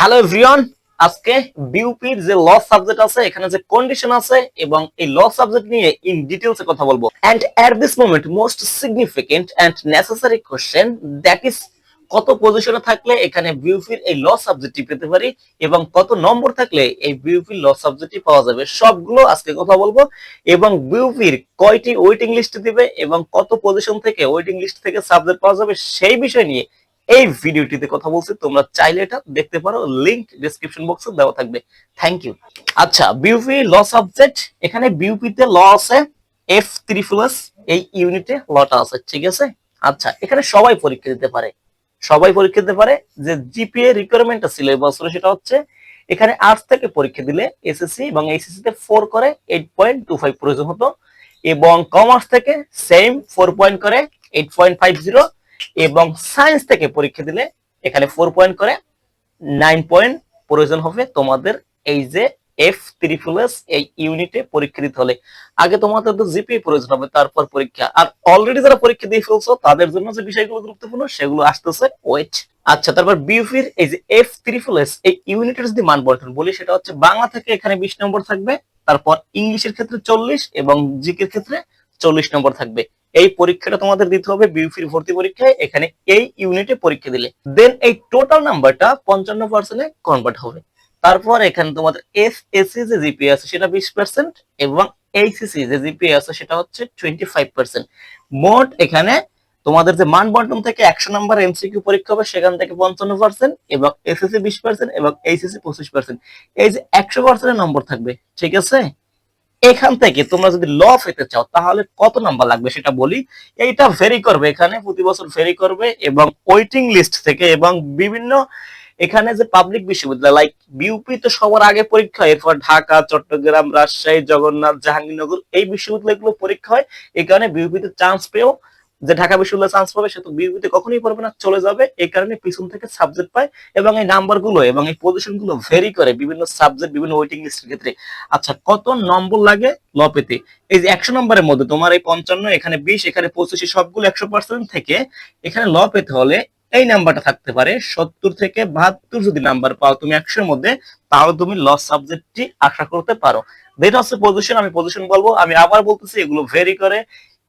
Hello everyone আজকে বিউপির যে ল subject আছে, এখানে যে কন্ডিশন আছে এবং এই ল সাবজেক্ট নিয়ে ইন ডিটেলসে কথা বলব। And at this moment most significant and necessary question that is কত পজিশনে থাকলে এখানে বিউপির এই ল সাবজেক্টটি পেতে পারি এবং কত নম্বর থাকলে এই বিউপির ল সাবজেক্টটি পাওয়া যাবে? সবগুলো আজকে কথা বলব এবং বিউপির কয়টি ওয়েটিং লিস্ট দিবে এবং কত পজিশন থেকে ওয়েটিং লিস্ট থেকে সাবজেক্ট পাওয়া যাবে সেই বিষয় নিয়ে এই ভিডিওটিতে কথা বলছি, তোমরা চাইলে এটা দেখতে পারো লিংক ডেসক্রিপশন বক্সে দেওয়া থাকবে। থ্যাংক ইউ আচ্ছা বিউপি ল সাবজেক্ট এখানে বিউপিতে ল আছে এফ থ্রি প্লাস এই ইউনিটে লটা আছে, ঠিক আছে? আচ্ছা এখানে সবাই পরীক্ষা দিতে পারে। সবাই পরীক্ষা দিতে পারে যে জিপিএ রিকোয়ারমেন্টটা ছিল এই বছরে সেটা হচ্ছে এখানে আর্টস থেকে পরীক্ষা দিলে এসএসসি এবং এইচএসসি তে ফোর করে এইট পয়েন্ট টু ফাইভ প্রয়োজন হতো এবং কমার্স থেকে সেম ফোর পয়েন্ট করে এইট পয়েন্ট ফাইভ জিরো এবং সায়েন্স থেকে পরীক্ষা দিলে এখানে ফোর পয়েন্ট করে নাইন পয়েন্ট প্রয়োজন হবে তোমাদের এই যে এফ ত্রিপুলাস এই ইউনিটে পরীক্ষা দিতে হলে। আগে তোমাদের তো জিপি প্রয়োজন হবে, তারপর পরীক্ষা। আর অলরেডি যারা পরীক্ষা দিয়ে ফেলছো, তাদের জন্য যে বিষয়গুলো গুরুত্বপূর্ণ, সেগুলো আসতেছে ওয়েট আচ্ছা তারপর বিউপির এই যে এফ ত্রিপুলাস এই ইউনিটের যদি মান বর্তন বলি, সেটা হচ্ছে বাংলা থেকে এখানে বিশ নম্বর থাকবে, তারপর ইংলিশের ক্ষেত্রে চল্লিশ এবং জিকের ক্ষেত্রে চল্লিশ নম্বর থাকবে। এই পরীক্ষাটা তোমাদের দিতে হবে বিউপির ভর্তি পরীক্ষায়, এখানে এই ইউনিটে পরীক্ষা দিলে। দেন এই টোটাল নাম্বারটা পঞ্চান্ন পার্সেন্টে কনভার্ট হবে। তারপর এখানে তোমাদের এস এসি যে জিপি আছে সেটা বিশ পার্সেন্ট এবং এইসিসি যে জিপি আছে সেটা হচ্ছে টোয়েন্টি ফাইভ পার্সেন্ট মোট এখানে তোমাদের যে মান বন্টন থেকে একশো নাম্বার এমসিকিউ পরীক্ষা হবে সেখান থেকে পঞ্চান্ন পার্সেন্ট এবং এসএসসি বিশ পার্সেন্ট এবং এইচএসসি পঁচিশ পার্সেন্ট এই যে একশো পার্সেন্টের নম্বর থাকবে, ঠিক আছে? এখান থেকে তোমরা যদি ল পেতে চাও তাহলে কত নাম্বার লাগবে সেটা বলি? এইটা ভেরি করবে এখানে প্রতি বছর ভেরি করবে এবং ওয়েটিং লিস্ট থেকে এবং বিভিন্ন এখানে যে পাবলিক বিশ্ববিদ্যালয় লাইক বিউপি তো সবার আগে পরীক্ষা হয়, এরপর ঢাকা চট্টগ্রাম রাজশাহী জগন্নাথ জাহাঙ্গীরনগর এই বিশ্ববিদ্যালয়গুলো পরীক্ষা হয়। এই কারণে বিউপিতে চান্স পেয়েও যে ঢাকা বিশ্ববিদ্যালয়ে চান্স পাবে, সে তো বিউপিতে কখনোই পারবে না, চলে যাবে। এই কারণে পিছন থেকে সাবজেক্ট পায় এবং এই নাম্বারগুলো এবং এই পজিশনগুলো ভেরি করে বিভিন্ন সাবজেক্ট বিভিন্ন ওয়েটিং লিস্টের ক্ষেত্রে। আচ্ছা কত নম্বর লাগে ল পেতে এই যে একশো নম্বরের মধ্যে তোমার এই পঞ্চান্ন, এখানে বিশ, এখানে পঁচিশ সবগুলো একশো পার্সেন্ট থেকে এখানে ল পেতে হলে এই নাম্বারটা থাকতে পারে। সত্তর থেকে বাহাত্তর যদি নাম্বার পাও তুমি একশোর মধ্যে তাহলে তুমি ল সাবজেক্টটি আশা করতে পারো। যেটা হচ্ছে পজিশন আমি পজিশন বলব, আমি আবার বলতেছি, এগুলো ভেরি করে।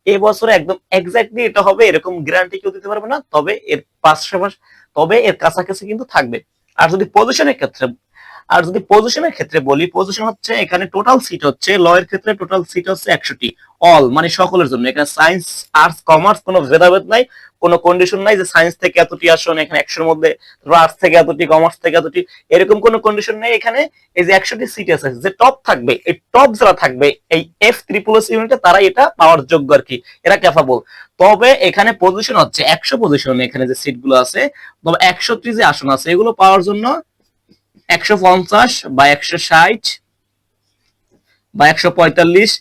এই বছরে একদম এক্স্যাক্টলি এটা হবে, এরকম গ্যারান্টি কেউ দিতে পারবে না, তবে এর পাশাপাশি তবে এর কাছাকাছি কিন্তু থাকবে। আর যদি পজিশনের ক্ষেত্রে আর যদি পজিশনের ক্ষেত্রে বলি পজিশন হচ্ছে এখানে টোটাল সিট হচ্ছে ল এর ক্ষেত্রে টোটাল সিট হচ্ছে একশোটি অল মানে সকলের জন্য। এখানে সায়েন্স আর্টস কমার্স কোনো ভেদাভেদ নাই, কোনো কন্ডিশন নাই যে সায়েন্স থেকে এতটি আসন, এখানে একশোর মধ্যে আর্টস থেকে এতটি কমার্স থেকে এতটি, এরকম কোনো কন্ডিশন নেই। এখানে এই যে একশোটি সিট আছে, যে টপ থাকবে, এই টপ যারা থাকবে, এই এফ ত্রিপুলস ইউনিটে তারা এটা পাওয়ার যোগ্য আর কি, এরা ক্যাপাবল তবে এখানে পজিশন হচ্ছে, একশো পজিশন এখানে যে সিটগুলো আছে, তবে একশোটি যে আসন আছে, এগুলো পাওয়ার জন্য একশো পঞ্চাশ বা একশো ষাট বা একশো পঁয়তাল্লিশ।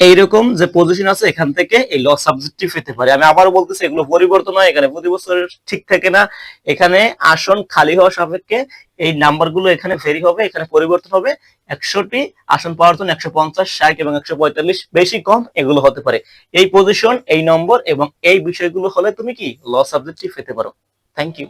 এইরকম যে পজিশন আছে এখান থেকে এই ল সাবজেক্টটি পেতে পারে। আমি আবারও বলতেছি, এগুলো পরিবর্তন হয়, এখানে প্রতি বছর ঠিক থাকে না। এখানে আসন খালি হওয়া সাপেক্ষে এই নাম্বারগুলো এখানে ভেরি হবে, এখানে পরিবর্তন হবে। একশোটি আসন পাওয়ার জন্য একশো পঞ্চাশ, ষাট এবং একশো পঁয়তাল্লিশ বেশি কম এগুলো হতে পারে। এই পজিশন এই নম্বর এবং এই বিষয়গুলো হলে তুমি কি ল সাবজেক্টটি পেতে পারো। Thank you